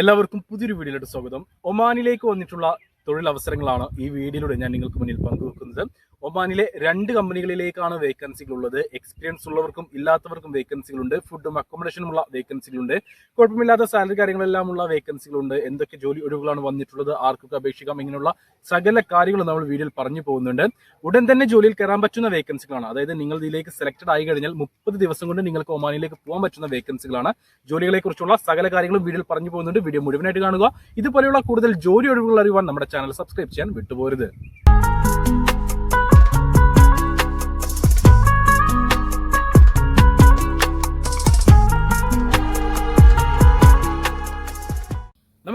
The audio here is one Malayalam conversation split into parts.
എല്ലാവർക്കും പുതിയൊരു വീഡിയോയിലോട്ട് സ്വാഗതം. ഒമാനിലേക്ക് വന്നിട്ടുള്ള തൊഴിലവസരങ്ങളാണ് ഈ വീഡിയോയിലൂടെ ഞാൻ നിങ്ങൾക്ക് മുന്നിൽ പങ്കുവെക്കുന്നത്. ഒമാനിലെ രണ്ട് കമ്പനികളിലേക്കാണ് വേക്കൻസികൾ ഉള്ളത് എക്സ്പീരിയൻസ് ഉള്ളവർക്കും ഇല്ലാത്തവർക്കും വേക്കൻസികളുണ്ട്. ഫുഡും അക്കോമഡേഷനും ഉള്ള വേക്കൻസികളുണ്ട്. കുഴപ്പമില്ലാത്ത സാലറി കാര്യങ്ങളെല്ലാം ഉള്ള വേക്കൻസികളുണ്ട്. എന്തൊക്കെ ജോലി ഒഴിവുകളാണ് വന്നിട്ടുള്ളത്? ആർക്കൊക്കെ അപേക്ഷിക്കാം? ഇങ്ങനെയുള്ള സകല കാര്യങ്ങളും നമ്മൾ വീഡിയോയിൽ പറഞ്ഞു പോകുന്നുണ്ട്. ഉടൻ തന്നെ ജോലിയിൽ കയറാൻ പറ്റുന്ന വേക്കൻസികളാണ്. അതായത് നിങ്ങൾ ഇതിലേക്ക് സെലക്ടഡ് ആയി കഴിഞ്ഞാൽ മുപ്പത് ദിവസം കൊണ്ട് നിങ്ങൾക്ക് ഒമാനിലേക്ക് പോകാൻ പറ്റുന്ന വേക്കൻസികളാണ്. ജോലികളെ കുറിച്ചുള്ള സകല കാര്യങ്ങളും വീഡിയോയിൽ പറഞ്ഞു പോകുന്നുണ്ട്. വീഡിയോ മുഴുവനായിട്ട് കാണുക. ഇതുപോലെയുള്ള കൂടുതൽ ജോലി ഒഴിവുകൾ അറിയുവാൻ നമ്മുടെ ചാനൽ സബ്സ്ക്രൈബ് ചെയ്യാൻ വിട്ടുപോരുത്.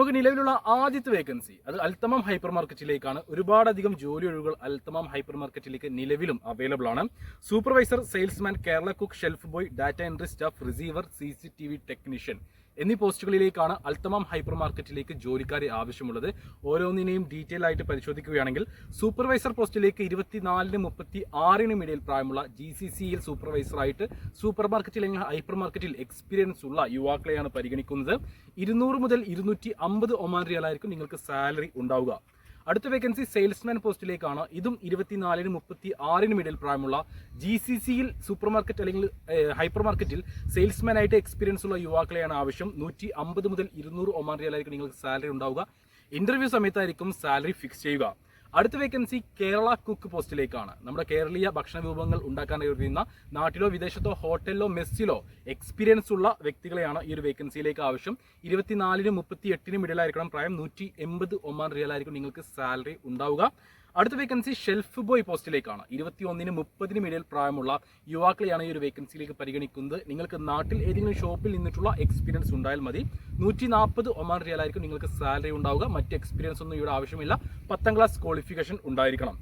നമുക്ക് നിലവിലുള്ള ആദ്യത്തെ വേക്കൻസി അത് അൽത്തമം ഹൈപ്പർ മാർക്കറ്റിലേക്കാണ് ഒരുപാടധികം ജോലി ഒഴിവുകൾ അൽത്തമം ഹൈപ്പർ മാർക്കറ്റിലേക്ക് നിലവിലും അവൈലബിൾ ആണ്. Supervisor salesman Kerala cook shelf boy data entry staff receiver C technician എന്നീ പോസ്റ്റുകളിലേക്കാണ് അൽത്തമാം ഹൈപ്പർ മാർക്കറ്റിലേക്ക് ജോലിക്കാരെ ആവശ്യമുള്ളത്. ഓരോന്നിനെയും ഡീറ്റെയിൽ ആയിട്ട് പരിശോധിക്കുകയാണെങ്കിൽ സൂപ്പർവൈസർ പോസ്റ്റിലേക്ക് ഇരുപത്തിനാലിന് മുപ്പത്തി ആറിനും ഇടയിൽ പ്രായമുള്ള ജി സി സിയിൽ സൂപ്പർവൈസറായിട്ട് സൂപ്പർ മാർക്കറ്റിൽ അല്ലെങ്കിൽ ഹൈപ്പർ മാർക്കറ്റിൽ എക്സ്പീരിയൻസ് ഉള്ള യുവാക്കളെയാണ് പരിഗണിക്കുന്നത്. ഇരുന്നൂറ് മുതൽ ഇരുന്നൂറ്റി അമ്പത് ഒമാൻ റിയലായിരിക്കും നിങ്ങൾക്ക് സാലറി ഉണ്ടാവുക. അടുത്ത വേക്കൻസി സെയിൽസ്മാൻ പോസ്റ്റിലേക്കാണ്. ഇതും ഇരുപത്തിനാലിന് മുപ്പത്തി ആറിനും ഇടയിൽ പ്രായമുള്ള ജി സി സിയിൽ സൂപ്പർ മാർക്കറ്റ് അല്ലെങ്കിൽ ഹൈപ്പർ മാർക്കറ്റിൽ സെയിൽസ്മാൻ ആയിട്ട് എക്സ്പീരിയൻസ് ഉള്ള യുവാക്കളെയാണ് ആവശ്യം. നൂറ്റി അമ്പത് മുതൽ ഇരുന്നൂറ് ഒമാൻ റിയലായിരിക്കും നിങ്ങൾക്ക് സാലറി ഉണ്ടാവുക. ഇന്റർവ്യൂ സമയത്തായിരിക്കും സാലറി ഫിക്സ് ചെയ്യുക. അടുത്ത വേക്കൻസി കേരള കുക്ക് പോസ്റ്റിലേക്കാണ് നമ്മുടെ കേരളീയ ഭക്ഷണ വിഭവങ്ങൾ ഉണ്ടാക്കാൻ കഴിയുന്ന നാട്ടിലോ വിദേശത്തോ ഹോട്ടലിലോ മെസ്സിലോ എക്സ്പീരിയൻസ് ഉള്ള വ്യക്തികളെയാണ് ഈ ഒരു വേക്കൻസിയിലേക്ക് ആവശ്യം. ഇരുപത്തിനാലിനും മുപ്പത്തി എട്ടിനും ഇടയിലായിരിക്കണം പ്രായം. നൂറ്റി എൺപത് ഒമാൻ റിയലായിരിക്കും നിങ്ങൾക്ക് സാലറി ഉണ്ടാവുക. അടുത്ത വേക്കൻസി ഷെൽഫ് ബോയ് പോസ്റ്റിലേക്കാണ്. ഇരുപത്തി ഒന്നിനും മുപ്പതിനും ഇടയിൽ പ്രായമുള്ള യുവാക്കളെയാണ് ഈ ഒരു വേക്കൻസിയിലേക്ക് പരിഗണിക്കുന്നത്. നിങ്ങൾക്ക് നാട്ടിൽ ഏതെങ്കിലും ഷോപ്പിൽ നിന്നിട്ടുള്ള എക്സ്പീരിയൻസ് ഉണ്ടായാൽ മതി. നൂറ്റി നാൽപ്പത് ഒമാൻ റിയലായിരിക്കും നിങ്ങൾക്ക് സാലറി ഉണ്ടാവുക. മറ്റ് എക്സ്പീരിയൻസ് ഒന്നും ഇവിടെ ആവശ്യമില്ല. പത്താം ക്ലാസ് ക്വാളിഫിക്കേഷൻ ഉണ്ടായിരിക്കണം.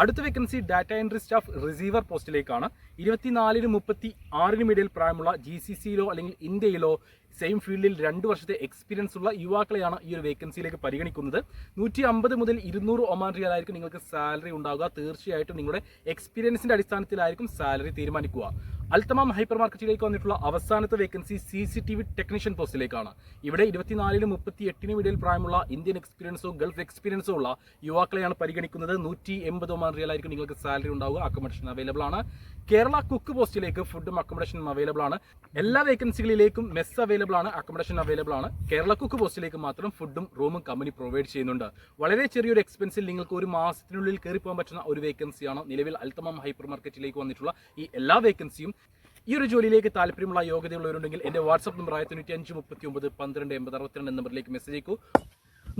അടുത്ത vacancy data entry staff receiver പോസ്റ്റിലേക്കാണ്. ഇരുപത്തിനാലിന് മുപ്പത്തി ആറിനും ഇടയിൽ പ്രായമുള്ള ജി സി സിയിലോ അല്ലെങ്കിൽ ഇന്ത്യയിലോ സെയിം ഫീൽഡിൽ രണ്ട് വർഷത്തെ എക്സ്പീരിയൻസ് ഉള്ള യുവാക്കളെയാണ് ഈ ഒരു വേക്കൻസിയിലേക്ക് പരിഗണിക്കുന്നത്. നൂറ്റി അമ്പത് മുതൽ ഇരുന്നൂറ് ഒമാൻ റിയാലായിരിക്കും നിങ്ങൾക്ക് സാലറി ഉണ്ടാവുക. തീർച്ചയായിട്ടും നിങ്ങളുടെ എക്സ്പീരിയൻസിന്റെ അടിസ്ഥാനത്തിലായിരിക്കും സാലറി തീരുമാനിക്കുക. അൽത്തമാം ഹൈപ്പർ മാർക്കറ്റിലേക്ക് വന്നിട്ടുള്ള അവസാനത്തെ vacancy C C T V technician പോസ്റ്റിലേക്കാണ്. ഇവിടെ ഇരുപത്തിനാലിനും മുപ്പത്തി എട്ടിനും ഇടയിൽ പ്രായമുള്ള ഇന്ത്യൻ എക്സ്പീരിയൻസോ ഗൾഫ് എക്സ്പീരിയൻസോ ഉള്ള യുവാക്കളെയാണ് പരിഗണിക്കുന്നത്. നൂറ്റി എൺപത് ഒമാൻ റിയലായിരിക്കും നിങ്ങൾക്ക് സാലറി ഉണ്ടാവുക. അക്കോമഡേഷൻ അവൈലബിൾ ആണ്. കേരള കുക്ക് പോസ്റ്റിലേക്ക് ഫുഡും അക്കോമഡേഷനും അവൈലബിൾ ആണ്. എല്ലാ വേക്കൻസികളിലേക്കും മെസ് അവൈലബിൾ ആണ്. അക്കോമഡേഷൻ അവൈലബിൾ ആണ്. കേരള കുക്ക് പോസ്റ്റിലേക്ക് മാത്രം ഫുഡും റൂമും കമ്പനി പ്രൊവൈഡ് ചെയ്യുന്നുണ്ട്. വളരെ ചെറിയൊരു എക്സ്പെൻസിൽ നിങ്ങൾക്ക് ഒരു മാസത്തിനുള്ളിൽ കയറി പോകാൻ പറ്റുന്ന ഒരു വേക്കൻസിയാണ് നിലവിൽ അൽത്തമം ഹൈപ്പർ മാർക്കറ്റിലേക്ക് വന്നിട്ടുള്ള ഈ എല്ലാ വേക്കൻസിയും ഈ ഒരു ജോലിയിലേക്ക് താല്പര്യമുള്ള യോഗ്യതയുള്ളവരുണ്ടെങ്കിൽ എന്റെ വാട്സ്ആപ്പ് നമ്പർ ആയ തൊണ്ണൂറ്റി അഞ്ച് മുപ്പത്തി ഒമ്പത് പന്ത്രണ്ട് എൺപത് അറുപത്തിരണ്ട് നമ്പറിലേക്ക് മെസ്സേജ് അയക്കൂ.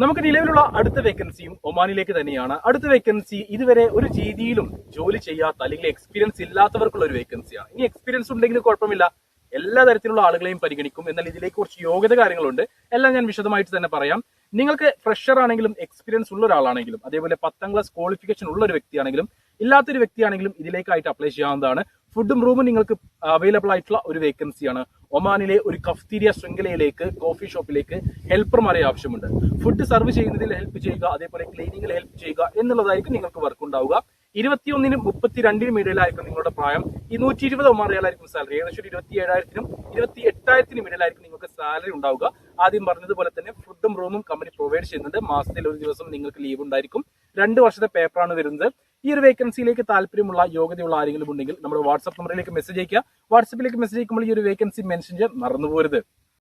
നമുക്ക് നിലവിലുള്ള അടുത്ത വേക്കൻസിയും ഒമാനിലേക്ക് തന്നെയാണ്. അടുത്ത വേക്കൻസി ഇതുവരെ ഒരു രീതിയിലും ജോലി ചെയ്യാത്ത അല്ലെങ്കിൽ എക്സ്പീരിയൻസ് ഇല്ലാത്തവർക്കുള്ള ഒരു വേക്കൻസിയാണ് ഇനി എക്സ്പീരിയൻസ് ഉണ്ടെങ്കിൽ കുഴപ്പമില്ല. എല്ലാ തരത്തിലുള്ള ആളുകളെയും പരിഗണിക്കും. എന്നാൽ ഇതിലേക്ക് കുറച്ച് യോഗ്യത കാര്യങ്ങളുണ്ട്. എല്ലാം ഞാൻ വിശദമായിട്ട് തന്നെ പറയാം. നിങ്ങൾക്ക് ഫ്രഷർ ആണെങ്കിലും എക്സ്പീരിയൻസ് ഉള്ള ഒരാളാണെങ്കിലും അതേപോലെ പത്താം ക്ലാസ് ക്വാളിഫിക്കേഷൻ ഉള്ള ഒരു വ്യക്തിയാണെങ്കിലും ഇല്ലാത്തൊരു വ്യക്തിയാണെങ്കിലും ഇതിലേക്കായിട്ട് അപ്ലൈ ചെയ്യാവുന്നതാണ്. ഫുഡും റൂമും നിങ്ങൾക്ക് അവൈലബിൾ ആയിട്ടുള്ള ഒരു വേക്കൻസിയാണ് ഒമാനിലെ ഒരു കഫ്തീരിയ ശൃംഖലയിലേക്ക് കോഫി ഷോപ്പിലേക്ക് ഹെൽപ്പർമാരെ ആവശ്യമുണ്ട്. ഫുഡ് സർവ് ചെയ്യുന്നതിൽ ഹെൽപ്പ് ചെയ്യുക അതേപോലെ ക്ലീനിങ്ങിൽ ഹെൽപ്പ് ചെയ്യുക എന്നുള്ളതായിരിക്കും നിങ്ങൾക്ക് വർക്ക് ഉണ്ടാവുക. ഇരുപത്തിയൊന്നിനും മുപ്പത്തിരണ്ടിനും ഇടയിലായിരിക്കും നിങ്ങളുടെ പ്രായം. ഈ നൂറ്റി ഇരുപത് ഒമാർ റിയാലായിരിക്കും സാലറി ഏകദേശം ഇരുപത്തി ഏഴായിരത്തിനും ഇരുപത്തി എട്ടായിരത്തിനും ഇടയിലായിരിക്കും നിങ്ങൾക്ക് സാലറി ഉണ്ടാവുക. ആദ്യം പറഞ്ഞതുപോലെ തന്നെ ഫുഡും റൂമും കമ്പനി പ്രൊവൈഡ് ചെയ്യുന്നുണ്ട്. മാസത്തിൽ ഒരു ദിവസം നിങ്ങൾക്ക് ലീവ് ഉണ്ടായിരിക്കും. രണ്ട് വർഷത്തെ പേപ്പറാണ് വരുന്നത്. ഈ ഒരു വേക്കൻസിയിലേക്ക് താല്പര്യമുള്ള യോഗ്യതയുള്ള ആരെങ്കിലും ഉണ്ടെങ്കിൽ നമ്മുടെ വാട്സ്ആപ്പ് നമ്പറിലേക്ക് മെസ്സേജ് അയക്കുക. വാട്സ്ആപ്പിലേക്ക് മെസ്സേജ് അയക്കുമ്പോൾ ഈ ഒരു വേക്കൻസി മെൻഷൻ ചെയ്യാൻ മറന്നുപോരുത്